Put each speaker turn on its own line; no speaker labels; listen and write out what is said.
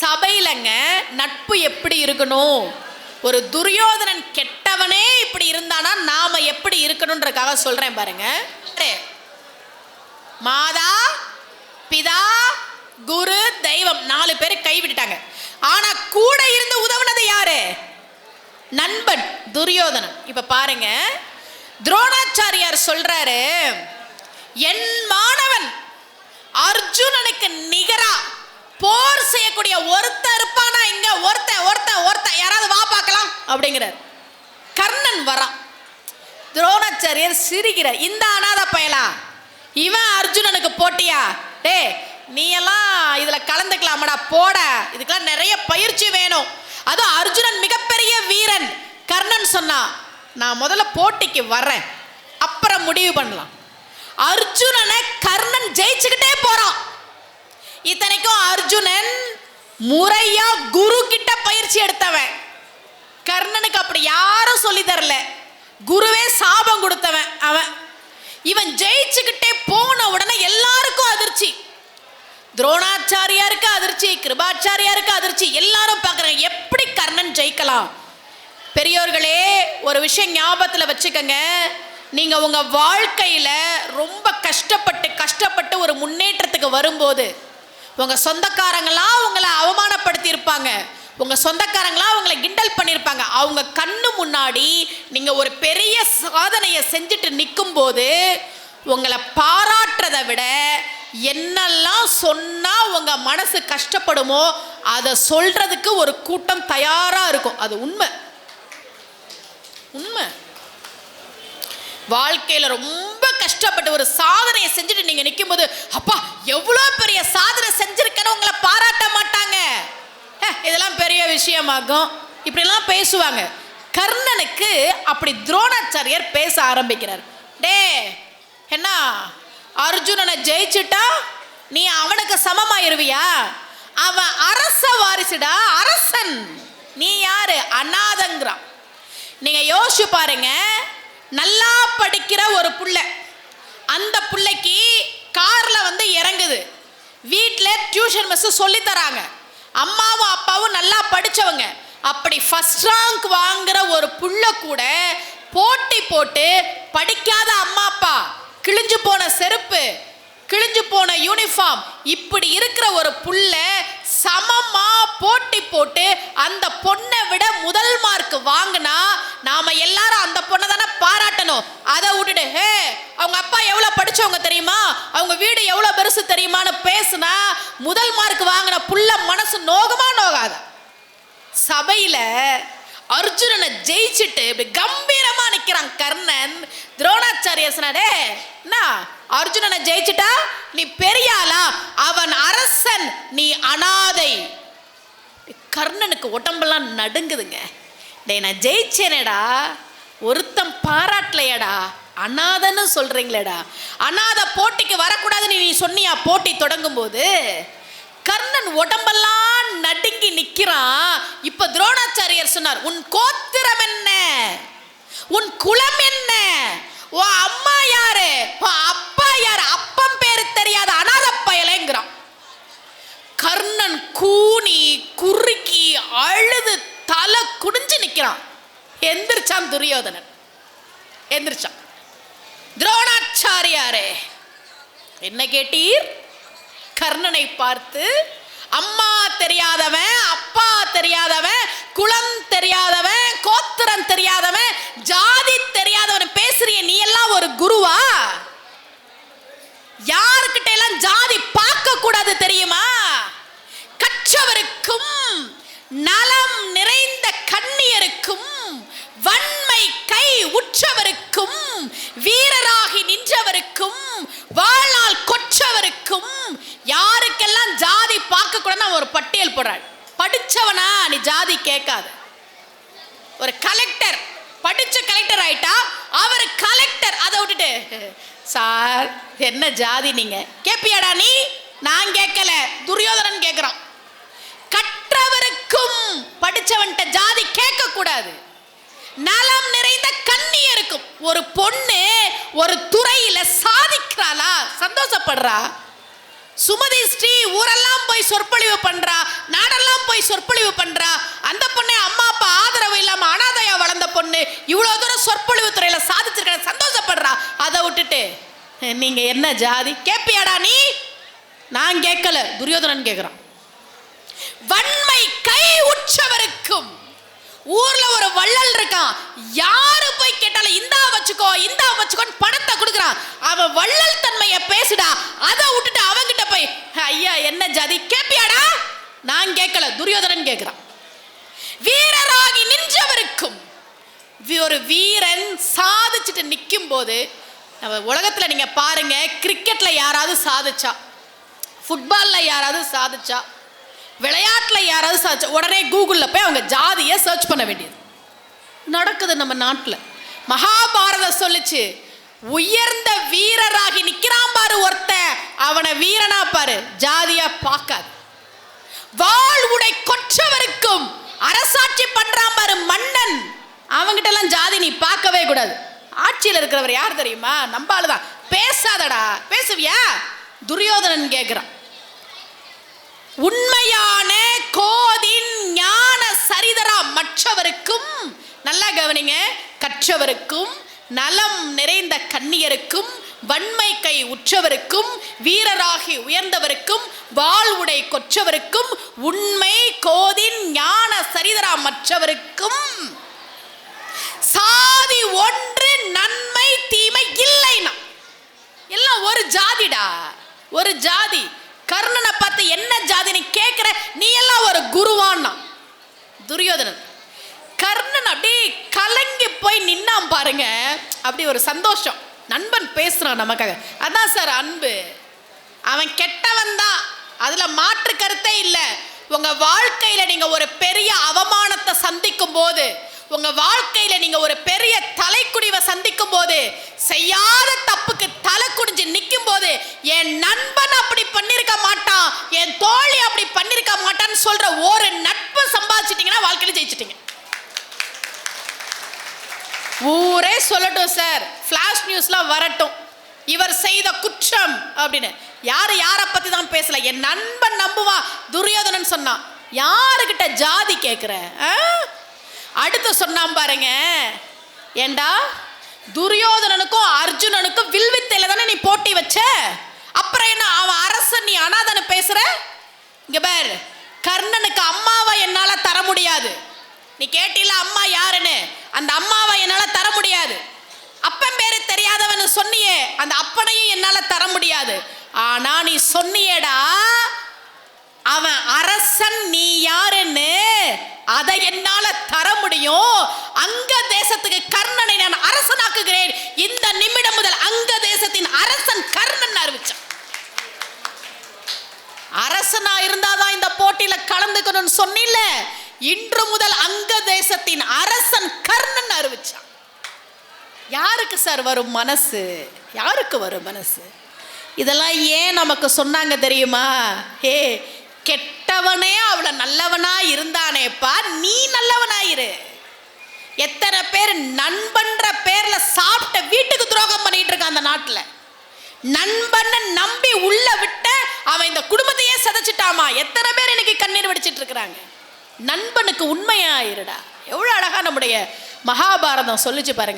சபையிலங்க நட்பு எப்படி இருக்கணும்? ஒரு துரியோதனன் கெட்டவனே இப்படி இருந்தானா நாம எப்படி இருக்கணுன்றக்காக சொல்றேன் பாருங்க. மாதா பிதா குரு தெய்வம் நாலு பேர் கைவிட்டுட்டாங்க ஆனா கூட இருந்து உதவுனது யாரு? நண்பன் துரியோதனன். இப்ப பாருங்க. துரோணாச்சாரியார் சொல்றாரு என் மாணவன் அர்ஜுனனுக்கு நிகரா போர் செய்யக்கூடிய ஒருத்தன் இருப்பானா இங்க? ஒருத்தன் ஒருத்தன் ஒருத்தன். யாராவது வா பார்க்கலாம் அப்படிங்கிறார். கர்ணன் வரான். துரோணாச்சாரியர் சிரிக்கிறார். இந்த அனாத பயலா இவன் அர்ஜுனனுக்கு போட்டியா? டே நீ எல்லாம் இதுல கலந்துக்கலாமடா போட. இதுக்கெல்லாம் நிறைய பயிற்சி வேணும். அதுவும் அர்ஜுனன் மிகப்பெரிய வீரன். கர்ணன் சொன்னா நான் முதல்ல போட்டிக்கு வர்றேன். அப்புறம் முடிவு பண்ணலாம். அர்ஜுனனை கர்ணன் ஜெயிச்சுக்கிட்டே போறான். இத்தனைக்கும் அர்ஜுனன் முறையா குரு கிட்ட பயிற்சி எடுத்தவன். கர்ணனுக்கு அப்படி யாரும் சொல்லி தரல. குருவே சாபம் கொடுத்தவன் அவன். இவன் ஜெயிச்சுக்கிட்டே போன உடனே எல்லாருக்கும் அதிர்ச்சி. துரோணாச்சாரியாருக்கு அதிர்ச்சி கிருபாச்சாரியாருக்கு அதிர்ச்சி எல்லாரும் பார்க்குறாங்க எப்படி கர்ணன் ஜெயிக்கலாம்? பெரியோர்களே ஒரு விஷயம் ஞாபகத்தில் வச்சுக்கோங்க. நீங்கள் உங்கள் வாழ்க்கையில் ரொம்ப கஷ்டப்பட்டு கஷ்டப்பட்டு ஒரு முன்னேற்றத்துக்கு வரும்போது உங்கள் சொந்தக்காரங்களாம் உங்களை அவமானப்படுத்தி இருப்பாங்க உங்க சொந்தக்காரங்களாம் உங்களை கிண்டல் பண்ணியிருப்பாங்க. அவங்க கண்ணு முன்னாடி நீங்கள் ஒரு பெரிய சாதனையை செஞ்சுட்டு நிற்கும் போது உங்களை பாராட்டுறதை விட என்னெல்லாம் சொன்னால் உங்கள் மனசு கஷ்டப்படுமோ அதை சொல்கிறதுக்கு ஒரு கூட்டம் தயாராக இருக்கும். அது உண்மை. உண்மை. வாழ்க்கையில் ரொம்ப கஷ்டப்பட்டு ஒரு சாதனையை செஞ்சுட்டு நீங்கள் நிற்கும் போது அப்பா எவ்வளவு பெரிய சாதனை செஞ்சிருக்கேன்னு உங்களை பாராட்ட மாட்டாங்க ஹே, இதெல்லாம் பெரிய விஷயமாகும். இப்படிலாம் பேசுவாங்க. கர்ணனுக்கு அப்படி துரோணாச்சாரியர் பேச ஆரம்பிக்கிறார். டே என்ன? அர்ஜுனனை ஜெயிச்சுட்டா நீ அவனுக்கு சமமாயிருவியா? அவன் அரச வாரிசுடா அரசன். நீ யாரு? அநாதங்கிறான். நீங்க யோசிச்சு பாருங்க. நல்லா படிக்கிற ஒரு புள்ள. அந்த பிள்ளைக்கு கார்ல வந்து இறங்குது. வீட்டில் டியூஷன் மிஸ் சொல்லி தராங்க. அம்மாவும் அப்பாவும் நல்லா படித்தவங்க அப்படி ஃபஸ்ட் ரேங்க் வாங்குற ஒரு புள்ள கூட போட்டி போட்டு படிக்காத அம்மா அப்பா கிழிஞ்சு போன செருப்பு கிழிஞ்சு போன யூனிஃபார்ம் இப்படி இருக்கிற ஒரு புள்ள சமமாக போட்டி போட்டு அந்த பொண்ணை விட முதல் மார்க் வாங்கினா நாம எல்லாரும் அந்த பொண்ணை தானே பாராட்டணும். அதை விட்டுட்டு ஹே அவங்க அப்பா எவ்வளோ படித்தவங்க தெரியுமா? அவங்க வீடு எவ்வளோ பெருசு தெரியுமான்னு பேசுனா முதல் மார்க் வாங்கின புள்ள மனசு நோகமா நோகாத. சபையில் அர்ஜுனனை ஜெயிச்சுட்டு இப்படி கம்பீரமா நிற்கிறான் கர்ணன். துரோணாச்சாரிய சொன்னாடே என்ன? அர்ஜுனனை ஜெயிச்சுட்டா? நீ பெரியாளா? அவன் அரசன். நீ அனாதை. கர்ணனுக்கு உடம்பெல்லாம் நடுங்குதுங்க. டே நான் ஜெயிச்சேனேடா. ஒருத்தன் பாராட்டலையடா. அனாதன்னு சொல்றீங்களேடா. அனாத போட்டிக்கு வரக்கூடாதுன்னு நீ சொன்னியா போட்டி தொடங்கும் போது கர்ணன் உடம்பெல்லாம் நடுங்கி நிக்கிறான். இப்ப துரோணாச்சாரியர் சொன்னார் உன் கோத்திரம் என்ன? உன் குலம் என்ன? உன் அம்மா யாரு? உன் அப்பா யாரு? அப்பம் பேரு தெரியாத அனாத பயலைங்கிறான். கர்ணன் கூனி குறுக்கி அழுது தலை குடிஞ்சு நிக்கிறான் எந்திரிச்சான் துரியோதனன். எந்திரிச்சான். துரோணாச்சாரியாரே என்ன கேட்டீர்? கர்ணனை பார்த்து அம்மா தெரியாதவன் அப்பா தெரியாதவன் குலம் தெரியாதவன் கோத்திரம் தெரியாதவன் ஜாதி தெரியாதவன் பேசுறிய நீ எல்லாம் ஒரு குருவா யாருக்கிட்ட எல்லாம் ஜாதி பார்க்க கூடாது தெரியுமா கற்றவருக்கும் நலம் நிறைந்த கண்ணியருக்கும் வன்மை கை உற்றவருக்கும் வீரராகி நின்றவருக்கும் வாழ்நாள் கொற்றவருக்கும் யாருக்கெல்லாம் ஜாதி பார்க்க கூடாதுன்னு ஒரு பட்டியல் போடுறாள். படிச்சவனா நீ ஜாதி கேட்காது. ஒரு கலெக்டர் படிச்ச கலெக்டர் ஆயிட்டா அவர் கலெக்டர் அதை விட்டுட்டு சார் என்ன ஜாதி நீங்க? கேப்பியாடா நீ? நான் கேட்கல. துரியோதனன் கேட்கிறான். கற்றவருக்கும் படிச்சவன்கிட்ட ஜாதி கேட்க கூடாது நலம் நிறைந்த கண்ணியருக்கும் ஒரு பொண்ணு ஒரு துறையில சாதிக்கிறாளா? சந்தோஷப்படுறா? சுமதி ஸ்ரீ ஊரெல்லாம் போய் சொற்பொழிவு பண்றா? நாடெல்லாம் போய் சொற்பொழிவு பண்றா? அந்த பொண்ணு அம்மா அப்பா ஆதரவு இல்லாம அனாதையா வளர்ந்த பொண்ணு இவ்வளவு தூரம் சொற்பொழிவு துறையில சாதிச்சிருக்க சந்தோஷப்படுறா? அதை விட்டுட்டு நீங்க என்ன ஜாதி? கேப்பியாடா நீ? நான் கேட்கல. துரியோதனன் கேட்கிறான் வன்ம கை உற்றவருக்கும் ஊர்ல ஒரு வள்ளல் இருக்கான். யாரு போய் கேட்டாலும் இந்தா வச்சுக்கோ இந்தா வச்சுக்கோன்னு பணத்தை கொடுக்குறான். அவன் வள்ளல் தன்மைய பேசுடா. அதை விட்டுட்டு அவங்கிட்ட போய் ஐயா என்ன ஜாதி? கேப்பியாடா? நான் கேட்கல. துரியோதனன் கேட்கிறான். வீரராகி நின்றவருக்கும் ஒரு வீரன் சாதிச்சுட்டு நிற்கும் போது நம்ம உலகத்தில் நீங்கள் பாருங்க கிரிக்கெட்டில் யாராவது சாதிச்சா ஃபுட்பாலில் யாராவது சாதிச்சா விளையாட்டில் யாராவது சாதிச்சா உடனே கூகுளில் போய் அவங்க ஜாதியை சர்ச் பண்ண வேண்டியது. நடக்குது நம்ம நாட்டில். மகாபாரதம் சொல்லுச்சு உயர்ந்த வீரராகி நிக்கிறான் பாரு ஒருத்தன் அவனை வீரனா பாரு ஜாதியா பார்க்காது. வாழ் உடை கொற்றவருக்கும் அரசாட்சி பண்றான் பாரு மன்னன். அவங்கிட்ட எல்லாம் ஜாதி நீ பார்க்கவே கூடாது. ஆட்சியில் இருக்கிறவர் யார் தெரியுமா? நம்ம ஆளுதான். பேசாதடா பேசுவியா? துரியோதனன் கேட்கிறான் உண்மையான கோதின் ஞான சரிதரா மற்றவருக்கும் நல்லா கவனிங்க. கற்றவருக்கும் நலம் நிறைந்த கண்ணியருக்கும் வன்மை கை உற்றவருக்கும் வீரராகி உயர்ந்தவருக்கும் வாழ்வுடை கொற்றவருக்கும் உண்மை கோதின் ஞான சரிதரா மற்றவருக்கும் சாதி ஒன்று நன்மை தீமை இல்லைனா. எல்லாம் ஒரு ஜாதிடா. ஒரு ஜாதி. கர்ணனை பார்த்து என்ன ஜாதின்னு கேட்குற நீ எல்லாம் ஒரு குருவான்னா. துரியோதனன். கர்ணன் அப்படியே கலங்கி போய் நின்னாம் பாருங்க. அப்படி ஒரு சந்தோஷம். நண்பன் பேசுகிறான் நமக்காக. அதான் சார் அன்பு. அவன் கெட்டவன் தான். அதில் மாற்று கருத்தே இல்லை. உங்கள் வாழ்க்கையில் நீங்கள் ஒரு பெரிய அவமானத்தை சந்திக்கும் போது உங்கள் வாழ்க்கையில் நீங்கள் ஒரு பெரிய தலைக்குடிவை சந்திக்கும் போது செய்யாத தப்புக்கு தலை குடிஞ்சு நிற்கும் போது என் நண்பன் அப்படி பண்ணியிருக்க மாட்டான். என் தோழி அப்படி பண்ணியிருக்க மாட்டான்னு சொல்கிற ஒரு நட்பு சம்பாதிச்சிட்டீங்கன்னா வாழ்க்கையில் ஜெயிச்சிட்டீங்க. ஊரே சொல்லட்டும் சார் ஃப்ளாஷ் நியூஸ்லாம் வரட்டும். இவர் செய்த குற்றம் அப்படின்னு. யார் யாரை பத்தி தான் பேசல? என் நண்பன் நம்புவான் துரியோதனன் சொன்னான். யாருக்கிட்ட ஜாதி கேட்குற அடுத்து சொன்னான் பாருங்க. ஏண்டா? துரியோதனனுக்கும் அர்ஜுனனுக்கும் வில்வித்தையில தானே நீ போட்டி வச்ச? அப்புறம் என்ன அவன் அரசன் நீ அனாதனை பேசுற? இங்க பார். கர்ணனுக்கு அம்மாவை என்னால தர முடியாது. நீ கேட்டில அம்மா யாருன்னு? அந்த அம்மாவை என்னால் தர முடியாது. அப்பன் பேரு தெரியாதவன்னு சொன்னியே அந்த அப்பனையும் என்னால் தர முடியாது. ஆனா நீ சொன்னியடா அவன் அரசன் நீ யாருன்னு அதை என்னால தர முடியும். அங்க தேசத்துக்கு கர்ணனை நான் அரசனாக்குகிறேன். இந்த நிமிடம் முதல் அங்க தேசத்தின் அரசன் கர்ணன் அறிவிச்சான். அரசனா இருந்தாதான் இந்த போட்டியில கலந்துக்கணும்னு சொன்னில இன்று முதல் அங்க தேசத்தின் அரசன் கர்ணன் அறிவிச்சான் யாருக்கு சார் வரும் மனசு? யாருக்கு வரும் மனசு? இதெல்லாம் ஏன் நமக்கு சொன்னாங்க தெரியுமா? ஹே கெட்டவனே அவளை நல்லவனா இருந்தானேப்பா நீ நல்லவனாயிரு. எத்தனை பேர் நண்பன்ற பேர்ல சாப்பிட்ட வீட்டுக்கு துரோகம் பண்ணிட்டு இருக்கான் அந்த நாட்டில். நண்பனை நம்பி உள்ள விட்ட அவன் இந்த குடும்பத்தையே சதைச்சிட்டாமா? எத்தனை பேர் இன்னைக்கு கண்ணீர் வடிச்சிட்டு இருக்கிறாங்க? நண்பனுக்கு உண்மையாயிருடா இருடா? அழகா நம்முடைய மகாபாரதம் சொல்லிச்சு பாருங்க.